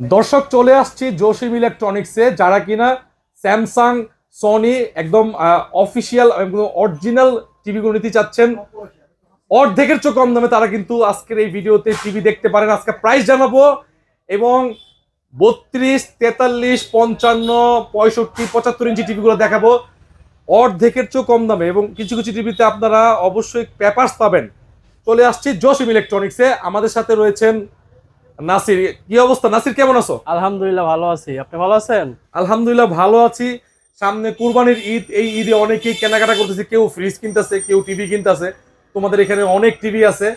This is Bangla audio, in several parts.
দর্শক চলে আসছি জসিম ইলেকট্রনিক্সে, যারা কিনা স্যামসাং, সনি একদম অফিসিয়াল অরিজিনাল টিভিগুলো নিতে চাচ্ছেন। অর্ধেকের চেয়ে কম দামে তারা কিন্তু আজকের এই ভিডিওতে টিভি দেখতে পারেন। আজকে প্রাইস জানাব এবং বত্রিশ, তেতাল্লিশ, পঞ্চান্ন, পঁয়ষট্টি, পঁচাত্তর ইঞ্চি টিভিগুলো দেখাবো। অর্ধেকের চেয়ে কম দামে এবং কিছু কিছু টিভিতে আপনারা অবশ্যই পেপার্স পাবেন। চলে আসছি জসিম ইলেকট্রনিক্সে। আমাদের সাথে রয়েছেন নাসির কি অবস্থা? নাসির কেমন আছো? আলহামদুলিল্লাহ ভালো আছি। আপনি ভালো আছেন? আলহামদুলিল্লাহ ভালো আছি। সামনে কুরবানির ঈদ এই ঈদে অনেকেই কেনাকাটা করতেছে কেউ ফ্রিজ কিনতেছে কেউ টিভি কিনতেছে। তোমাদের এখানে অনেক টিভি আছে।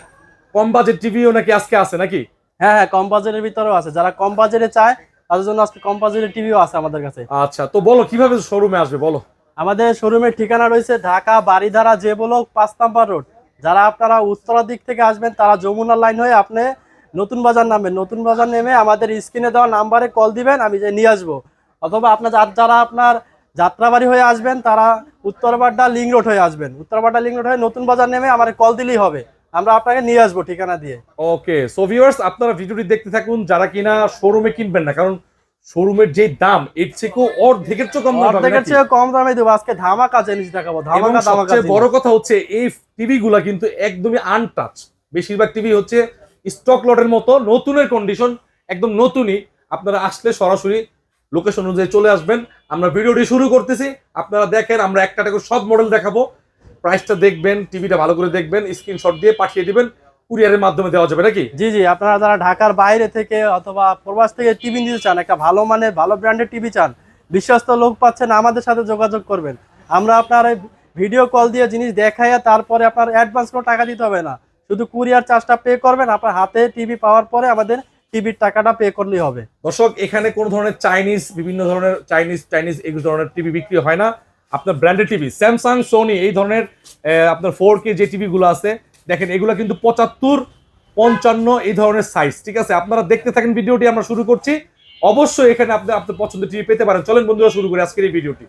কম বাজেট টিভিও নাকি আজকে আছে নাকি? হ্যাঁ হ্যাঁ কম বাজেটের ভিতরেও আছে। যারা কম বাজেটে চায় তাদের জন্য আজকে কম বাজেটের টিভিও আছে আমাদের কাছে। আচ্ছা তো বলো কীভাবে শোরুমে আসবে বলো? আমাদের শোরুমের ঠিকানা রয়েছে ঢাকা বাড়িধারা যে বলো পাঁচ নাম্বার রোড। যারা আপনারা উত্তরা দিক থেকে আসবেন তারা যমুনা লাইন হয়ে আপনি নতুন বাজার নামে নতুন বাজার নেমে আমাদের স্ক্রিনে দেওয়া নাম্বারে কল দিবেন আমি যে নিয়ে আসব। অথবা আপনার যারা আপনার যাত্রাবাড়ি হয়ে আসবেন তারা উত্তরবাড্ডা লিং রোড হয়ে আসবেন। উত্তরবাড্ডা লিং রোড হয়ে নতুন বাজার নেমে আমার কল দিলেই হবে। আমরা আপনাকে নিয়ে আসব ঠিকানা দিয়ে। ওকে সো ভিউয়ার্স আপনারা ভিডিওটি দেখতে থাকুন যারা কিনা শোরুমে কিনবেন না কারণ শোরুমের যে দাম এর থেকেও অর্ধেকের চেয়ে কম অর্ধেকের চেয়ে কম দামে দেবো। আজকে ধামাকা জিনিস দেখাবো। ধামাকা ধামাকা সবচেয়ে বড় কথা হচ্ছে এই টিভি গুলা কিন্তু একদমই আনটাচ বেশিরভাগ টিভি হচ্ছে স্টক লটের মতো নতুনের কন্ডিশন একদম নতুনই। আপনারা আসলে সরাসরি লোকেশন অনুযায়ী চলে আসবেন। আমরা ভিডিওটি শুরু করতেছি। আপনারা দেখেন, আমরা একটা করে সব মডেল দেখাবো। প্রাইসটা দেখবেন টিভিটা ভালো করে দেখবেন স্ক্রিনশট দিয়ে পাঠিয়ে দিবেন কুরিয়ারের মাধ্যমে দেওয়া যাবে নাকি? জি জি, আপনারা যারা ঢাকার বাইরে থেকে অথবা প্রবাস থেকে টিভি নিতে চান, একটা ভালো মানের, ভালো ব্র্যান্ডের টিভি চান, বিশ্বস্ত লোক পাচ্ছেন, আমাদের সাথে যোগাযোগ করবেন। আমরা আপনার ভিডিও কল দিয়ে জিনিস দেখাইয়া তারপরে আপনার অ্যাডভান্স কোনো টাকা দিতে হবে না। শুধু কুরিয়ার চার্জটা পে করবেন, আপনার হাতে টিভি পাওয়ার পরে আমাদের টিভির টাকাটা পে করলেই হবে। দর্শক, এখানে কোন ধরনের চাইনিজ বিভিন্ন ধরনের চাইনিজ চাইনিজ এই ধরনের টিভি বিক্রি হয় না। আপনার ব্র্যান্ডেড টিভি স্যামসাং সোনি এই ধরনের আপনার ফোর কে যে টিভি গুলো আছে, দেখেন, এগুলো কিন্তু পঁচাত্তর, পঞ্চান্ন, এই ধরনের সাইজ ঠিক আছে? আপনারা দেখতে থাকেন, ভিডিওটি আমরা শুরু করছি। অবশ্যই এখানে আপনি, আপনার পছন্দের টিভি পেতে পারেন। চলেন বন্ধুরা, শুরু করি আজকের এই ভিডিওটি।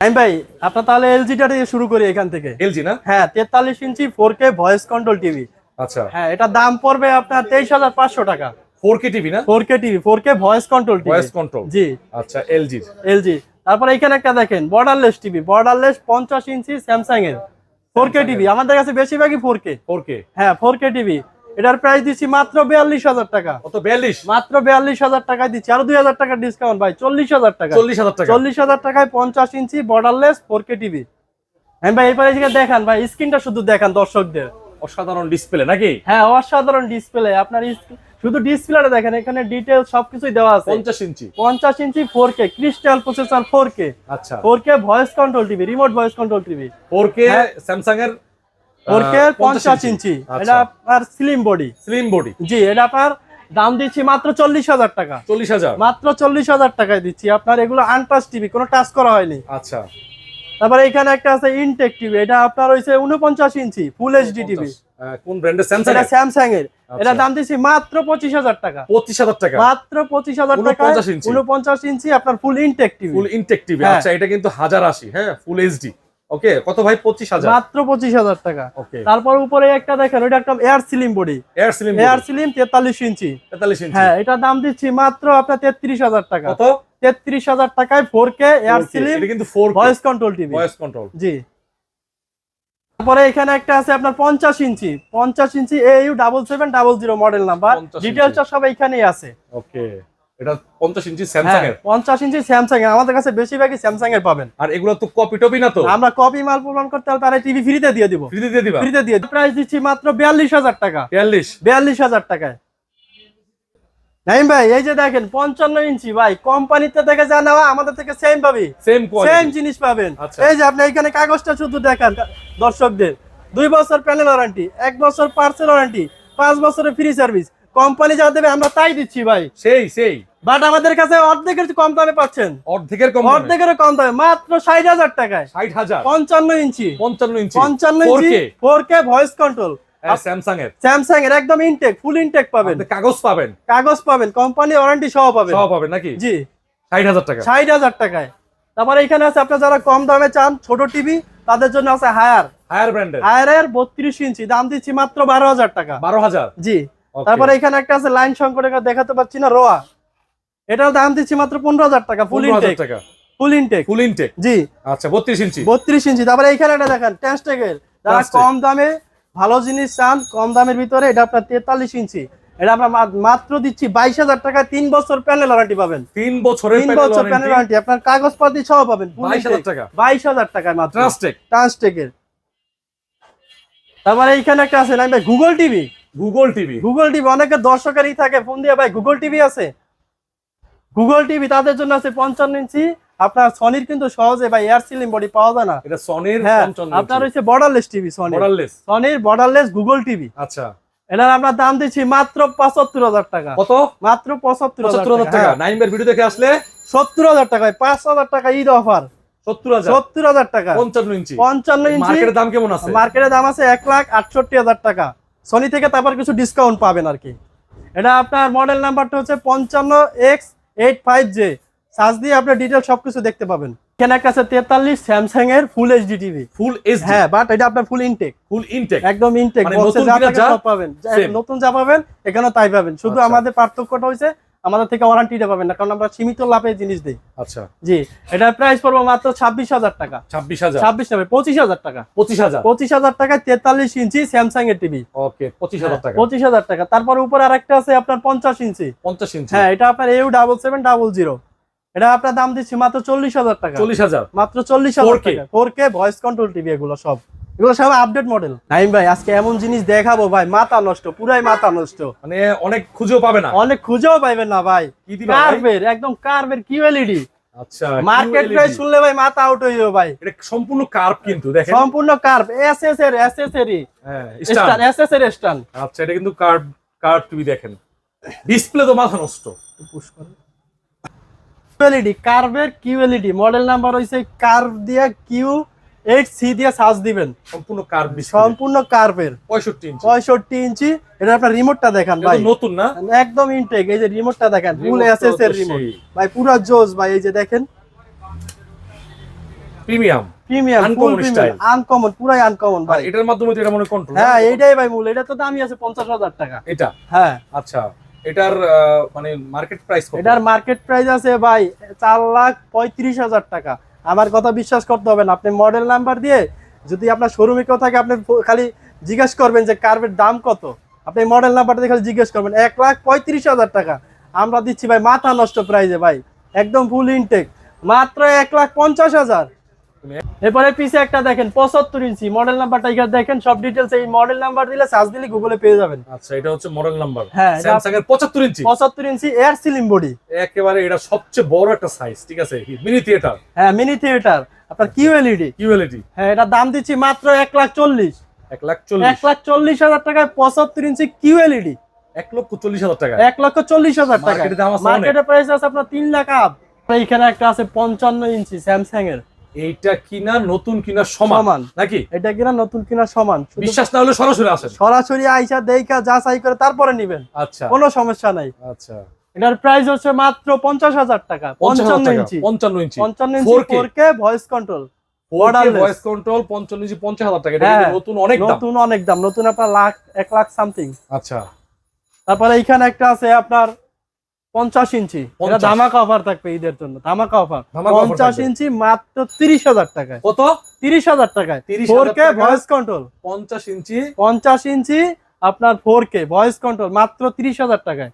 আমি ভাই আপনার তাহলে এলজিটা দিয়ে শুরু করি এখান থেকে। এলজি না? হ্যাঁ তেতাল্লিশ ইঞ্চি four K voice control TV আচ্ছা। হ্যাঁ এটা দাম পড়বে আপনার তেইশ হাজার পাঁচশো টাকা। ফোর কে টিভি না? Four K TV four K voice control TV voice control জি। আচ্ছা তারপরে এখানে একটা দেখেন বর্ডারলেস টিভি বর্ডারলেস পঞ্চাশ ইঞ্চি স্যামসাং এর। ফোর কে টিভি আমাদের কাছে বেশিরভাগই ফোর কে ফোর কে হ্যাঁ ফোর কে টিভি এটার প্রাইস দিচ্ছি মাত্র বিয়াল্লিশ হাজার টাকা। কত? বিয়াল্লিশ? মাত্র বিয়াল্লিশ হাজার টাকায় দিচ্ছি। আরও দুই হাজার টাকা ডিসকাউন্ট ভাই চল্লিশ হাজার টাকা। চল্লিশ হাজার টাকা। চল্লিশ হাজার টাকায় পঞ্চাশ inch borderless four K TV হ্যাঁ ভাই এরপরে দেখান ভাই স্ক্রিনটা শুধু দেখান দর্শকদের। অসাধারণ ডিসপ্লে নাকি? হ্যাঁ অসাধারণ ডিসপ্লে আপনার শুধু ডিসপ্লেটা দেখেন এখানে ডিটেল সবকিছুই দেওয়া আছে। পঞ্চাশ ইঞ্চি। পঞ্চাশ ইঞ্চি four K crystal processor four K আচ্ছা। Four K voice control TV remote voice control TV four K হ্যাঁ। স্যামসাং এর কে পঞ্চাশ ইঞ্চি। আচ্ছা। এটা আপনার স্লিম বডি স্লিম বডি জি এটা আপনার দাম দিচ্ছি মাত্র চল্লিশ হাজার টাকা। চল্লিশ হাজার। মাত্র চল্লিশ হাজার টাকায় দিচ্ছি। আপনার এগুলো আনটাচ টিভি কোনো টাচ করা হয়নি। আচ্ছা। তারপরে এখানে একটা আছে ইনটেক টিভি এটা আপনার হইছে উনপঞ্চাশ ইঞ্চি ফুল এইচডি টিভি আহ, কোন ব্র্যান্ডের স্যামসাং এটা স্যামসাং এর। এটা দাম দিচ্ছি মাত্র পঁচিশ হাজার টাকা। মাত্র 49 ইঞ্চি। আপনার full intact TV full intact TV. আচ্ছা এটা কিন্তু হাজার আশি হ্যাঁ ফুল এইচডি ওকে কত ভাই? পঁচিশ হাজার। মাত্র পঁচিশ হাজার টাকা। ওকে। তারপর উপরে একটা দেখেন ওইটা একটা air slim body air slim air slim তেতাল্লিশ ইঞ্চি। তেতাল্লিশ ইঞ্চি। হ্যাঁ এটা দাম দিচ্ছি মাত্র আপনার তেত্রিশ হাজার টাকা। কত? তেত্রিশ হাজার টাকায় ফোর কে এয়ার 4K, সিলিম এটা কিন্তু four voice control TV voice control জি। তারপরে এখানে একটা আছে আপনার পঞ্চাশ ইঞ্চি। পঞ্চাশ ইঞ্চি ডাবল জিরো মডেল নাম্বার 50। ডিটেলসটা সব এখানেই আছে। ওকে। এটা পঞ্চাশ ইঞ্চি স্যামসাং এর। পঞ্চাশ ইঞ্চি স্যামসাং এর। আমাদের কাছে বেশিরভাগই স্যামসাং এর পাবেন। আর এগুলো তো কপি টপি না তো? আমরা কপি মাল প্রমাণ করতে হলে তারা টিভি ফ্রিতে দিয়ে দিব। ফ্রিতে দিয়ে দিবা? ফ্রিতে দিয়ে। প্রাইস দিচ্ছি মাত্র বিয়াল্লিশ হাজার টাকা। বিয়াল্লিশ? বিয়াল্লিশ হাজার টাকায়। নাইম ভাই এই যে দেখেন পঞ্চান্ন ইঞ্চি ভাই কোম্পানিতে থেকে যা নেওয়া আমাদের থেকে সেম পাবি। সেম সেম জিনিস পাবেন। আচ্ছা। এই যে আপনি এখানে কাগজটা শুধু দেখান দর্শকদের। দুই বছর প্যানেল ওয়ারেন্টি এক বছর পার্সেল ওয়ারেন্টি পাঁচ বছরের ফ্রি সার্ভিস কোম্পানি যা দেবে আমরা তাই দিচ্ছি ভাই। সেই সেই। বাট আমাদের কাছে অর্ধেকের কম দামে পাচ্ছেন। অর্ধেকের কম অর্ধেকের কম দামে মাত্র ষাট হাজার টাকায়। ষাট হাজার। পঞ্চান্ন ইঞ্চি। পঞ্চান্ন ইঞ্চি। পঞ্চান্ন ইঞ্চি four K. Voice control Samsung এর স্যামসাং এর একদম ইনটেক ফুল ইনটেক পাবেন। কাগজ পাবেন। কাগজ পাবেন কোম্পানি ওয়ারেন্টি সহ পাবেন। সব পাবেন নাকি? জি। ষাট হাজার টাকা। ষাট হাজার টাকায়। তারপরে এখানে আছে আপনার যারা কম দামে চান ছোট টিভি তাদের জন্য আছে হায়ার হায়ার ব্র্যান্ডের হায়ারের বত্রিশ ইঞ্চি দাম দিচ্ছি মাত্র বারো হাজার টাকা। বারো হাজার। জি. তারপরে এখানে একটা আছে লাইন সংকটে দেখাতে পাচ্ছি না রোয়া। এটার দাম দিচ্ছি মাত্র পনেরো হাজার টাকা ফুল ইনটেক টাকা। ফুল ইনটেক ফুল ইনটেক জি। আচ্ছা বত্রিশ ইঞ্চি। বত্রিশ ইঞ্চি। তারপরে এইখানে এটা দেখেন ট্যান্সটেকের যারা কম দামে ভালো জিনিস চান কম দামের ভিতরে এটা আপনার তেতাল্লিশ ইঞ্চি। এটা আমরা মাত্র দিচ্ছি বাইশ হাজার টাকা তিন বছর প্যানেল ওয়ারেন্টি পাবেন। তিন বছরের তিন বছর প্যানেল ওয়ারেন্টি আপনার কাগজপাতি সহ পাবেন বাইশ হাজার টাকা। বাইশ হাজার টাকায় মাত্র। ট্রাস্টেক ট্রান্সটেকের তারপরে এইখানে একটা আছে নাই ভাই Google TV Google TV Google TV অনেকে দর্শকেরই থাকে ফোন দিয়ে ভাই গুগল টিভি আছে? গুগল টিভি তাদের জন্য আছে পঞ্চান্ন ইঞ্চি। আপনার সনির কিন্তু সহজে ভাই এয়ার সিলিং বডি পাওয়া যায় না। এটা সনির হ্যাঁ আপনার হচ্ছে বর্ডারলেস টিভি সনি মডারলেস সনির বর্ডারলেস গুগল টিভি আচ্ছা। এটার আমরা দাম দিচ্ছি মাত্র পঁচাত্তর হাজার টাকা। কত? মাত্র পঁচাত্তর হাজার টাকা। নাইমের ভিডিও দেখে আসলে? সত্তর হাজার টাকায় পাঁচ হাজার টাকা ঈদ অফার। সত্তর হাজার। সত্তর হাজার টাকা। পঞ্চান্ন ইঞ্চি। পঞ্চান্ন ইঞ্চি। মার্কেটের দাম কেমন আছে? মার্কেটের দাম আছে এক লাখ আটষট্টি হাজার টাকা। সনি থেকে তারপর কিছু ডিসকাউন্ট পাবেন আর কি। এটা আপনার মডেল নাম্বারটা হচ্ছে পঞ্চান্ন X eight five J search দিয়ে আপনার ডিটেল সবকিছু দেখতে পাবেন। এখানে একটা আছে তেতাল্লিশ স্যামসাং এর full HD TV full H হ্যাঁ বাট এটা আপনার ফুল ইনটেক ফুল ইনটেক একদম ইনটেক মানে নতুন যা পাবেন। নতুন যা পাবেন এখানেও তাই পাবেন। শুধু আচ্ছা। আমাদের পার্থক্যটা হচ্ছে আমাদের থেকে ওয়ারেন্টিটা পাবেন না কারণ আমরা সীমিত লাভে জিনিস দিই। আচ্ছা। জি এটার প্রাইস পড়ব মাত্র ছাব্বিশ হাজার টাকা। ছাব্বিশ হাজার। ছাব্বিশ নেবে পঁচিশ হাজার টাকা। পঁচিশ হাজার। পঁচিশ হাজার টাকা তেতাল্লিশ ইঞ্চি স্যামসাং এর টিভি ওকে পঁচিশ হাজার টাকা। পঁচিশ হাজার টাকা। তারপর উপরে আরেকটা আছে আপনার পঞ্চাশ ইঞ্চি। পঞ্চাশ ইঞ্চি। হ্যাঁ এটা আপনার U double seven double zero এটা আপনার দাম দিচ্ছি মাত্র চল্লিশ হাজার টাকা। চল্লিশ হাজার। মাত্র চল্লিশ হাজার টাকা। Four K voice control TV এগুলো সব। এগুলো সব আপডেট মডেল নাইম ভাই আজকে এমন জিনিস দেখাবো ভাই মাথা নষ্ট পুরাই মাথা নষ্ট। মানে অনেক খুঁজেও পাবে না। অনেক খুঁজেও না ভাই। কি দিবা কার্ভের একদম কার্ভের কিউএলইডি আচ্ছা মার্কেট প্রাইস শুনলে ভাই মাথা আউট হইও ভাই। এটা সম্পূর্ণ কার্ভ কিন্তু দেখেন। সম্পূর্ণ কার্ভ এসএস এর এসএস এর হ্যাঁ স্টান। স্টার এসএস এর স্টান। আচ্ছা এটা কিন্তু কার্ভ কার্ভ টিভি দেখেন। ডিসপ্লে তো মাথা নষ্ট। কিউএলইডি কার্ভের কিউএলইডি মডেল নাম্বার হইছে কার্ভ দিয়ে কিউ এইট সি দিয়ে সার্চ দিবেন। সম্পূর্ণ কার্ভ সম্পূর্ণ কার্ভের পঁয়ষট্টি ইঞ্চি পঁয়ষট্টি ইঞ্চি এটা আপনার রিমোটটা দেখান ভাই। নতুন না? একদম ইনটেক এই যে রিমোটটা দেখেন ফুল এসএস এর রিমোট ভাই পুরো জোস ভাই এই যে দেখেন। Premium premium full premium uncommon পুরাই আনকমন ভাই। এটার মাধ্যমে তো এটা মনে কন্ট্রোল হ্যাঁ এইটাই ভাই মূল। এটা তো দামই আছে পঞ্চাশ হাজার টাকা। এটা? হ্যাঁ। আচ্ছা। এটার মানে মার্কেট প্রাইস কত? এটার মার্কেট প্রাইস আছে ভাই চার লাখ পঁয়ত্রিশ হাজার টাকা। আমার কথা বিশ্বাস করতে হবে না। আপনি মডেল নাম্বার দিয়ে যদি আপনার শোরুমে কেউ থাকে, আপনি খালি জিজ্ঞেস করবেন যে কার্পের দাম কত। আপনি মডেল নাম্বারটা দিয়ে খালি জিজ্ঞেস করবেন, এক লাখ পঁয়ত্রিশ হাজার টাকা। আমরা দিচ্ছি ভাই মাথা নষ্ট প্রাইজে ভাই, একদম ফুল ইনটেক মাত্র এক লাখ পঞ্চাশ হাজার। এরপরে পিছে একটা দেখেন পঁচাত্তর ইঞ্চি মডেল নাম্বারটা এখানে দেখেন সব ডিটেলস এই মডেল নাম্বার দিলে সার্চ দিলে গুগলে পেয়ে যাবেন। আচ্ছা এটা হচ্ছে মডেল নাম্বার হ্যাঁ, স্যামসাং এর পঁচাত্তর ইঞ্চি। পঁচাত্তর ইঞ্চি এয়ার সিলিং বডি একেবারে এটা সবচেয়ে বড় একটা সাইজ ঠিক আছে? মিনি থিয়েটার হ্যাঁ মিনি থিয়েটার আপনার কিউএলইডি কিউএলইডি হ্যাঁ এটা দাম দিচ্ছি মাত্র এক লাখ চল্লিশ। এক লাখ এক চল্লিশ লাখ চল্লিশ হাজার টাকায় পঁচাত্তর ইঞ্চি কিউএলইডি এক লক্ষ চল্লিশ হাজার টাকা এক লক্ষ চল্লিশ হাজার টাকা অনেক। প্রাইস আছে আপনার তিন লাখ আপ। এখানে একটা আছে পঞ্চান্ন ইঞ্চি স্যামসাং এর। এইটা কিনা নতুন কিনা সমান। নাকি? এটা কিনা নতুন কিনা সমান। বিশ্বাস না হলে সরাসরি আসেন। সরাসরি আইসা দেখা যাচাই করে তারপরে নিবেন। আচ্ছা। কোনো সমস্যা নাই। আচ্ছা। এটার প্রাইস হচ্ছে মাত্র পঞ্চাশ হাজার টাকা পঞ্চান্ন ইঞ্চি। পঞ্চান্ন ইঞ্চি। পঞ্চান্ন ইঞ্চি 4K four K voice control. Voice control পঞ্চান্ন ইঞ্চি পঞ্চাশ হাজার টাকা। হ্যাঁ, নতুন অনেক দাম। নতুন অনেক দাম। নতুন আপনার লাখ এক লাখ সামথিং আচ্ছা। তারপরে এইখানে একটা আছে আপনার পঞ্চাশ ইঞ্চি। এটা ধামাকা অফার থাকবে ঈদের জন্য। ধামাকা অফার পঞ্চাশ ইঞ্চি মাত্র তিরিশ হাজার টাকায়। কত? তিরিশ হাজার টাকায়। 30,000 ফোর কে ভয়েস কন্ট্রোল পঞ্চাশ ইঞ্চি। পঞ্চাশ ইঞ্চি আপনার ফোর কে ভয়েস কন্ট্রোল মাত্র তিরিশ হাজার টাকায়।